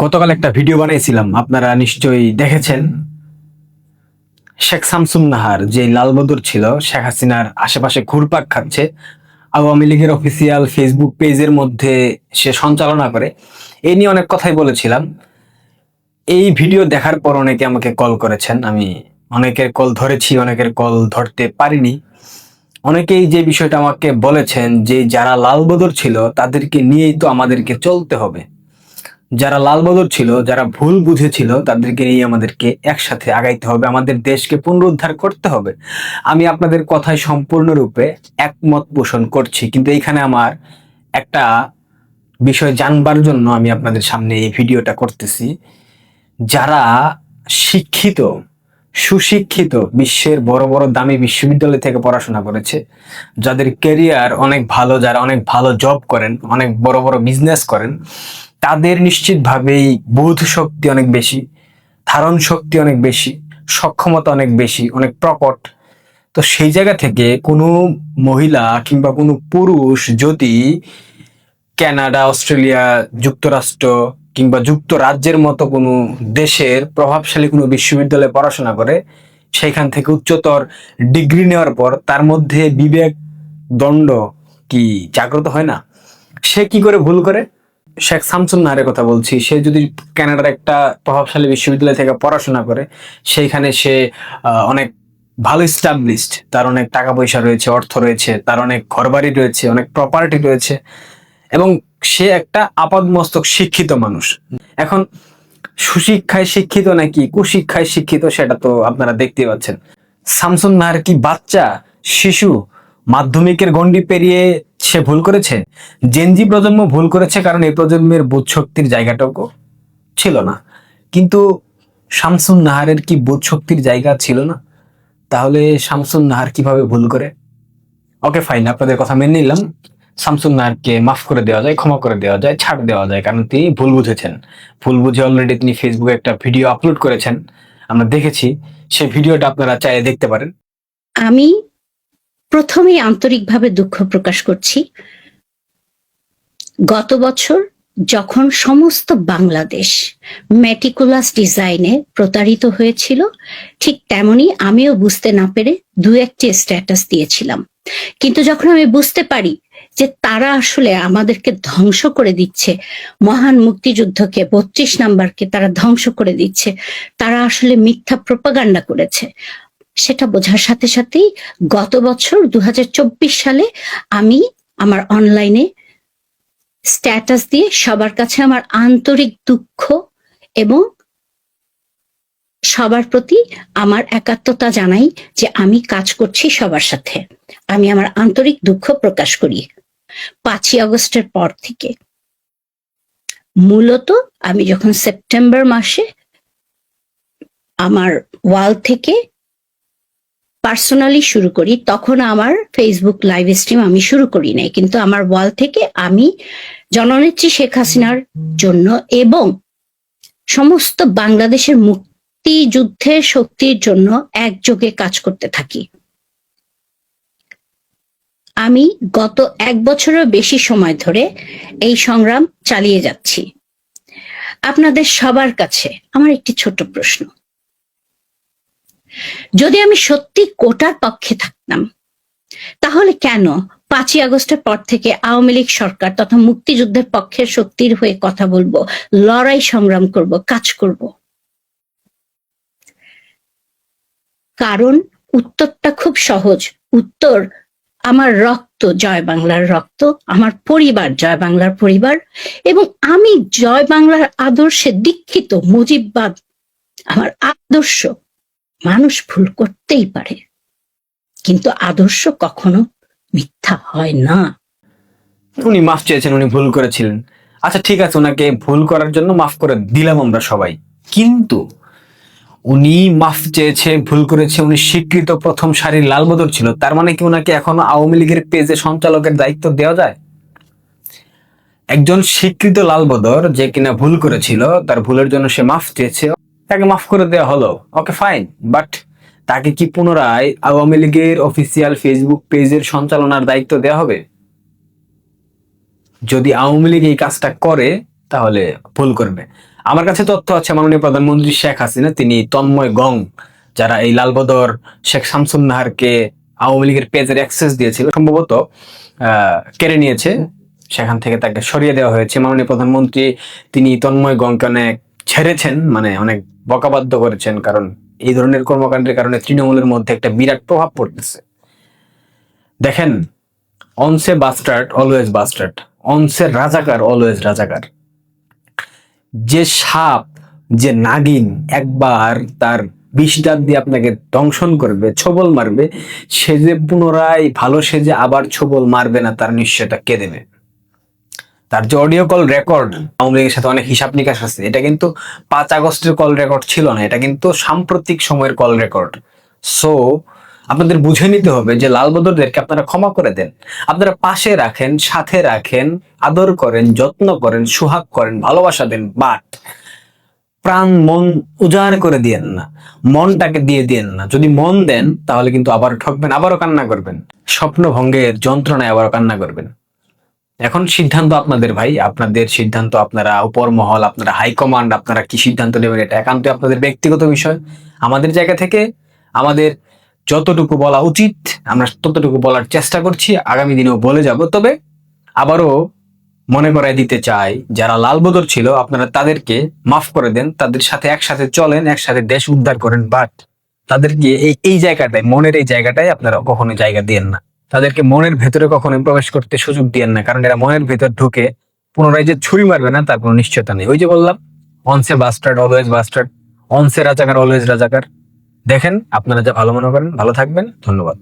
গতকাল একটা ভিডিও বানিয়েছিলাম, আপনারা নিশ্চয়ই দেখেছেন। শেখ শামসুন নাহার যে লালবদর ছিল, শেখ হাসিনার আশেপাশে ঘুরপাক খাচ্ছে, আওয়ামী লীগের অফিসিয়াল ফেসবুক পেজের মধ্যে সে সঞ্চালনা করে। এই নিয়ে অনেক কথাই বলেছিলাম। এই ভিডিও দেখার পর অনেকে আমাকে কল করেছেন। আমি অনেকের কল ধরেছি, অনেকের কল ধরতে পারিনি। অনেকেই যে বিষয়টা আমাকে বলেছেন যে, যারা লালবদর ছিল, তাদেরকে নিয়েই তো আমাদেরকে চলতে হবে। যারা লালবদর ছিল, যারা ভুল বুঝেছিল, তাদেরকে নিয়ে আমাদেরকে একসাথে আগাইতে হবে, আমাদের দেশকে পুনরুদ্ধার করতে হবে। আমি আপনাদের কথায় সম্পূর্ণরূপে একমত পোষণ করছি, কিন্তু এখানে আমার একটা বিষয় জানবার জন্য আমি আপনাদের সামনে এই ভিডিওটা করতেছি। যারা শিক্ষিত, সুশিক্ষিত, বিশ্বের বড় বড় দামি বিশ্ববিদ্যালয় থেকে পড়াশোনা করেছে, যাদের ক্যারিয়ার অনেক ভালো, যারা অনেক ভালো জব করেন, অনেক বড় বড় বিজনেস করেন তাদের নিশ্চিতভাবেই বোধ শক্তি অনেক বেশি, ধারণ শক্তি অনেক বেশি, সক্ষমতা অনেক বেশি, অনেক প্রকট। তো সেই জায়গা থেকে কোনো মহিলা কিংবা কোনো পুরুষ যদি কানাডা অস্ট্রেলিয়া যুক্তরাষ্ট্র কিংবা যুক্তরাজ্যের মতো কোনো দেশের প্রভাবশালী কোনো বিশ্ববিদ্যালয়ে পড়াশোনা করে সেইখান থেকে উচ্চতর ডিগ্রি নেওয়ার পর তার মধ্যে বিবেক দণ্ড কি জাগ্রত হয় না? সে কি করে ভুল করে? শেখ শামসুন নাহারের কথা বলছি, সে যদি কানাডার একটা প্রভাবশালী বিশ্ববিদ্যালয় থেকে পড়াশোনা করে, সেইখানে সে অনেক ভালো স্টাবলিশড তার অনেক টাকা পয়সা রয়েছে, অর্থ রয়েছে, তার অনেক ঘরবাড়ি রয়েছে, অনেক প্রপার্টি রয়েছে, এবং সে একটা আপাদমস্তক শিক্ষিত মানুষ। এখন সুশিক্ষায় শিক্ষিত নাকি কুশিক্ষায় শিক্ষিত সেটা তো আপনারা দেখতেই পাচ্ছেন। শামসুন নাহার কি বাচ্চা, শিশু, মাধ্যমিকের গণ্ডি পেরিয়ে সে ভুল করেছে? জেনজি প্রজন্ম ভুল করেছে কারণ এই প্রজন্মের বোধ শক্তির জায়গাটাও ছিল না। কিন্তু শামসুন নাহারের কি বোধ শক্তির জায়গা ছিল না? তাহলে শামসুন নাহার কীভাবে ভুল করে? ওকে ফাইন আপনাদের কথা মেনে নিলাম। শামসুন নাহারকে মাফ করে দেওয়া যায়, ক্ষমা করে দেওয়া যায়, ছাড় দেওয়া যায়, কারণ তিনি ভুল বুঝেছেন। ভুল বুঝে অলরেডি তিনি ফেসবুকে একটা ভিডিও আপলোড করেছেন। আমরা দেখেছি সেই ভিডিওটা আপনারা চাইলে দেখতে পারেন। আমি প্রথমেই আন্তরিকভাবে দুঃখ প্রকাশ করছি। গত বছর যখন সমস্ত বাংলাদেশ মেটিকুলাস ডিজাইনে প্রতারিত হয়েছিল, ঠিক তেমনি আমিও বুঝতে না পেরে দু একটি স্ট্যাটাস দিয়েছিলাম। কিন্তু যখন আমি বুঝতে পারি যে তারা আসলে আমাদেরকে ধ্বংস করে দিচ্ছে, মহান মুক্তিযুদ্ধকে বত্রিশ নাম্বারকে তারা ধ্বংস করে দিচ্ছে, তারা আসলে মিথ্যা প্রপাগান্ডা করেছে। সেটা বোঝার সাথে সাথেই গত বছর দু হাজার চব্বিশ সালে আমি আমার অনলাইনে স্ট্যাটাস দিয়ে সবার কাছে আমার আন্তরিক দুঃখ এবং সবার প্রতি আমার একাত্মতা জানাই যে আমি কাজ করছি সবার সাথে। আমি আমার আন্তরিক দুঃখ প্রকাশ করি। পাঁচই আগস্টের পর থেকে। মূলত আমি যখন সেপ্টেম্বর মাসে আমার ওয়াল থেকে পার্সোনালি শুরু করি, তখন আমার ফেসবুক লাইভ স্ট্রিম আমি শুরু করি নাই। কিন্তু আমার ওয়াল থেকে আমি জননেত্রী শেখ হাসিনার জন্য এবং সমস্ত বাংলাদেশের মুক্তিযুদ্ধের শক্তির জন্য একযোগে কাজ করতে থাকি। আমি গত এক বছরের বেশি সময় ধরে এই সংগ্রাম চালিয়ে যাচ্ছি। আপনাদের সবার কাছে আমার একটি ছোট প্রশ্ন। যদি আমি সত্যি কোটার পক্ষে থাকতাম, তাহলে কেন পাঁচই আগস্টের পর থেকে আওয়ামী লীগ সরকার তথা মুক্তিযুদ্ধের পক্ষের শক্তির হয়ে কথা বলব, লড়াই সংগ্রাম করব, কাজ করব? কারণ উত্তরটা খুব সহজ। উত্তর, আমার রক্ত জয় বাংলার রক্ত, আমার পরিবার জয় বাংলার পরিবার, এবং আমি জয় বাংলার আদর্শে দীক্ষিত, মুজিববাদ, আমার আদর্শ। মানুষ ভুল করতেই পারে। কিন্তু আদর্শ কখনো মিথ্যা হয় না। উনি মাফ চেয়েছেন, উনি ভুল করেছিলেন। আচ্ছা ঠিক আছে, ওনাকে ভুল করার জন্য মাফ করে দিলাম আমরা সবাই। কিন্তু উনি মাফ চেয়েছে, ভুল করেছে, উনি স্বীকৃত প্রথম সারির লালবদর ছিল। তার মানে কি ওনাকে এখনও আওয়ামী লীগের পেজে সঞ্চালকের দায়িত্ব দেওয়া যায়? একজন স্বীকৃত লালবদর যে কিনা ভুল করেছিল, তার ভুলের জন্য সে মাফ চেয়েছে। তাকে মাফ করে দেওয়া হলো। ওকে ফাইন বাট তাকে কি পুনরায় আওয়ামী লীগের অফিসিয়াল ফেসবুক পেজের সঞ্চালনার দায়িত্ব দেওয়া হবে? যদি আওয়ামী লীগ এই কাজটা করে, তাহলে ভুল করবে। আমার কাছে তথ্য আছে, মাননীয় প্রধানমন্ত্রী শেখ হাসিনা, তিনি তন্ময় গং, যারা এই লালবদর শেখ শামসুন নাহারকে আওয়ামী লীগের পেজের অ্যাক্সেস দিয়েছিল, সম্ভবত কেড়ে নিয়েছে। সেখান থেকে তাকে সরিয়ে দেওয়া হয়েছে। মাননীয় প্রধানমন্ত্রী, তিনি তন্ময় গংকে অনেক ছেড়েছেন মানে অনেক বকাবাধ্য করেছেন, কারণ এই ধরনের কর্মকাণ্ডের কারণে তৃণমূলের মধ্যে একটা বিরাট প্রভাব পড়তেছে। দেখেন, once bastard, always bastard. Once Razakar, always Razakar. যে সাপ, যে নাগিন একবার তার বিষ দাঁত দিয়ে আপনাকে দংশন করবে, ছবল মারবে, সে যে পুনরায় ভালো সেজে আবার ছবল মারবে না, তার নিশ্চয়তা কে দেবে? তার যে অডিও কল রেকর্ড আওয়ামী লীগের সাথে অনেক হিসাব নিকাশ আছে, এটা কিন্তু পাঁচ আগস্টের কল রেকর্ড ছিল না, এটা কিন্তু সাম্প্রতিক সময়ের কল রেকর্ড সো আপনাদের বুঝে নিতে হবে যে লালবদরদেরকে আপনারা ক্ষমা করে দেন। আপনারা পাশে রাখেন, সাথে রাখেন, আদর করেন, যত্ন করেন, সুহাগ করেন, ভালোবাসা দেন বাট প্রাণ মন উজাড় করে দিয়েন না, মনটাকে দিয়ে দিয়েন না। যদি মন দেন, তাহলে কিন্তু আবার ঠকবেন, আবারও কান্না করবেন। স্বপ্ন ভঙ্গের যন্ত্রণায় আবারও কান্না করবেন। এখন সিদ্ধান্ত আপনাদের ভাই। আপনাদের সিদ্ধান্ত, আপনারা উপর মহল আপনারা হাইকমান্ড আপনারা কি সিদ্ধান্ত নেবেন এটা একান্ত আপনাদের ব্যক্তিগত বিষয়। আমাদের জায়গা থেকে আমাদের যতটুকু বলা উচিত, আমরা ততটুকু বলার চেষ্টা করছি, আগামী দিনেও বলে যাব। তবে আবারও মনে করাই দিতে চাই, যারা লালবদর ছিল, আপনারা তাদেরকে মাফ করে দেন, তাদের সাথে একসাথে চলেন, একসাথে দেশ উদ্ধার করেন বাট তাদেরকে এই এই জায়গাটায়, মনের এই জায়গাটায় আপনারা কখনো জায়গা দিয়েন না। তাদেরকে মনের ভেতরে কখনো প্রবেশ করতে সুযোগ দিয়েন না, কারণ এরা মনের ভেতর ঢুকে পুনরায় যে ছুরি মারবে না, তার কোনো নিশ্চয়তা নেই। ওই যে বললাম once bastard always bastard once Razakar always Razakar. দেখেন, আপনারা যা ভালো মনে করেন, ভালো থাকবেন, ধন্যবাদ।